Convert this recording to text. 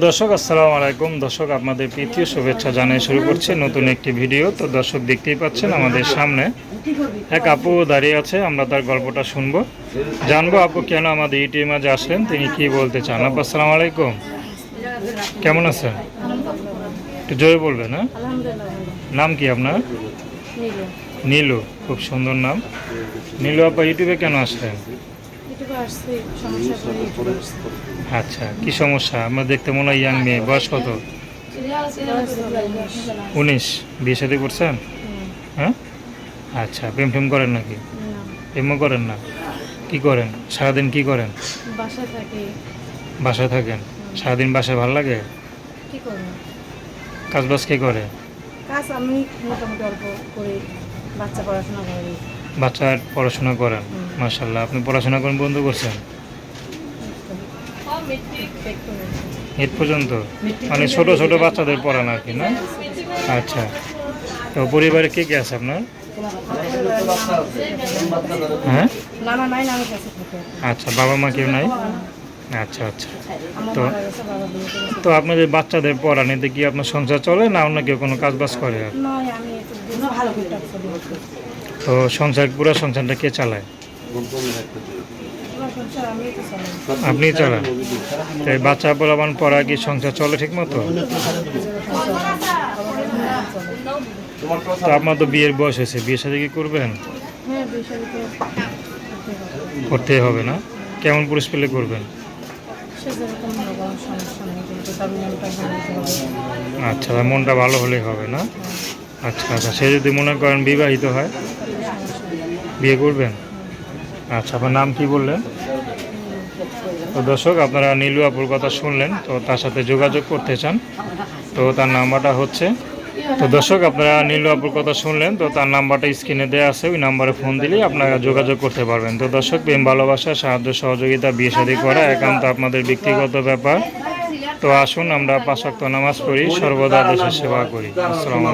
দর্শক আসসালামু আলাইকুম। দর্শক আপনাদের প্রীতীয় শুভেচ্ছা জানিয়ে শুরু করছে নতুন একটি ভিডিও। তো দর্শক দেখতেই পাচ্ছেন আমাদের সামনে এক আপু দাঁড়িয়ে আছে আমরা তার গল্পটা শুনব। জানব আপু কেন আমাদের ইউটিউবে মাঝে আসলেন তিনি কি বলতে চান? আপু আসসালামু আলাইকুম। কেমন আছেন? একটু জোরে বলবেন হ্যাঁ? নাম কি আপনার? নীলু খুব সুন্দর নাম। নীলু আপা ইউটিউবে কেন আসলেন? আসছে সমস্যা করে আচ্ছা কি সমস্যা? আমরা দেখতে মনে হয় ইয়াং মেয়ে। বয়স কত? উনিশ। বিয়ে সাথে করছেন? হ্যাঁ। আচ্ছা প্রেম টেম করেন নাকি? প্রেমও করেন না? কি করেন? সারাদিন কি করেন? বাসা থাকে। বাসায় থাকেন? সারাদিন বাসায় ভালো লাগে? কি কাজ বাজ কে করে? কাজ আমি মোটামুটি অল্প করে বাচ্চা পড়াশোনা করে। বাচ্চার পড়াশোনা করেন। মাশাল্লাহ আপনি পড়াশোনা করেন বন্ধ করছেন? এর পর্যন্ত? মানে ছোট ছোট বাচ্চাদের পড়ান আর কি না? আচ্ছা। তো পরিবারে কে কে আছে আপনার? হ্যাঁ? আচ্ছা বাবা মা কেউ নাই? আচ্ছা আচ্ছা। তো- তো আপনাদের বাচ্চাদের পড়ান এতে কি আপনার সংসার চলে না অন্য কেউ কোনো কাজ বাজ করে আর তো সংসার, পুরো সংসারটা কে চালায়? আপনি চালান। তো এই বাচ্চা পোলাবান পড়া কি সংসার চলে ঠিক মতো আপনার তো বিয়ের বয়স হয়েছে, বিয়ের সাথে কি করবেন? বিষয় তো করতেই হবে না। কেমন পুরুষ পেলে করবেন? আচ্ছা মনটা ভালো হলেই হবে না। আচ্ছা আচ্ছা সে যদি মনে করেন বিবাহিত হয় বিয়ে করবেন? আচ্ছা আপনার নাম কি বললেন? তো দর্শক, আপনারা নীলু আপুর কথা শুনলেন, তো তার সাথে যোগাযোগ করতে চান। তো তার নাম্বারটা হচ্ছে, তো দর্শক, আপনারা নীলু আপুর কথা শুনলেন, তো তার নাম্বারটা স্ক্রিনে দেওয়া আছে, ওই নাম্বারে ফোন দিলেই আপনারা যোগাযোগ করতে পারবেন। তো দর্শক, প্রেম, ভালোবাসা, সাহায্য, সহযোগিতা, বিয়ে শাদী করা একান্ত আপনাদের ব্যক্তিগত ব্যাপার। তো আসুন, আমরা পাঁচ ওয়াক্ত নামাজ পড়ি, সর্বদা দেশের সেবা করি। আসসালামু